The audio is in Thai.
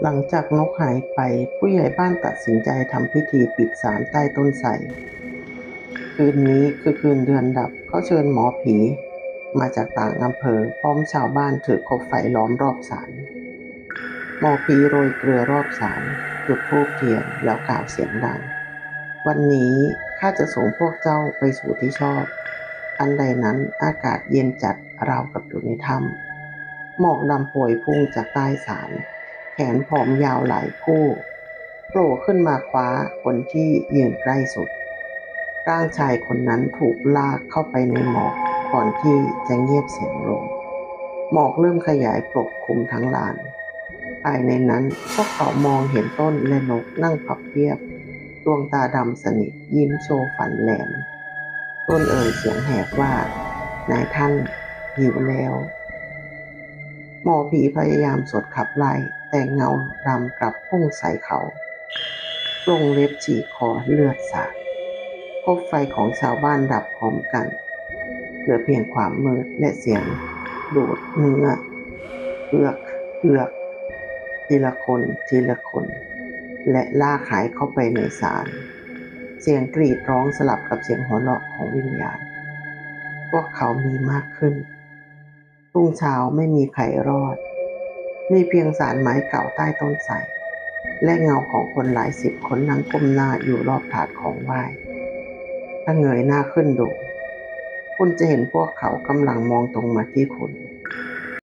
หลังจากนกหายไปผู้ใหญ่บ้านตัดสินใจทำพิธีปิดสารใต้ต้นไทรคืนนี้คือคืนเดือนดับเขาเชิญหมอผี มาจากต่างอำเภอพร้อมชาวบ้านถือคบไฟล้อมรอบศาลหมอผีโรยเกลือรอบศาลจุดธูปเทียนแล้วกล่าวเสียงดัง วันนี้ข้าจะส่งพวกเจ้าไปสู่ที่ชอบ อันใดนั้นอากาศเย็นจัดราวกับอยู่ในถ้ำหมอกดำโพยพุ่งจากใต้ศาล แขนผอมยาวหลายคู่โผล่ขึ้นมาคว้าคนที่ยืนใกล้สุด ร่างชายคนนั้นถูกลากเข้าไปในหมอกก่อนที่จะเงียบเสียงลง หมอกเริ่มขยายปกคลุมทั้งลาน ภายในนั้นพวกเขามองเห็นต้นและนกนั่งพับเพียบ ดวงตาดำสนิทยิ้มโชว์ฝันแหลม ต้นเอ่ยเสียงแหบว่า นายท่านหิวแล้ว หมอผีพยายามสวดขับไล่ แต่เงาดำกลับพุ่งใส่เขาลงเล็บฉีกคอเลือดสาดพบไฟของชาวบ้านดับพร้อมกัน เหลือเพียงความมืดและเสียง ดูดเนื้อเอือกเอือก ทีละคนทีละคน และลากหายเข้าไปในศาลเสียงกรีดร้องสลับกับเสียงหัวเราะของวิญญาณ พวกเขามีมากขึ้นรุ่งเช้าไม่มีใครรอด มีเพียงสารไม้เก่าใต้ต้นไทรและเงาของคนหลายสิบคนนั่งก้มหน้าอยู่รอบถาดของไหว้ถ้าเงยหน้าขึ้นดู คุณจะเห็นพวกเขากำลังมองตรงมาที่คุณ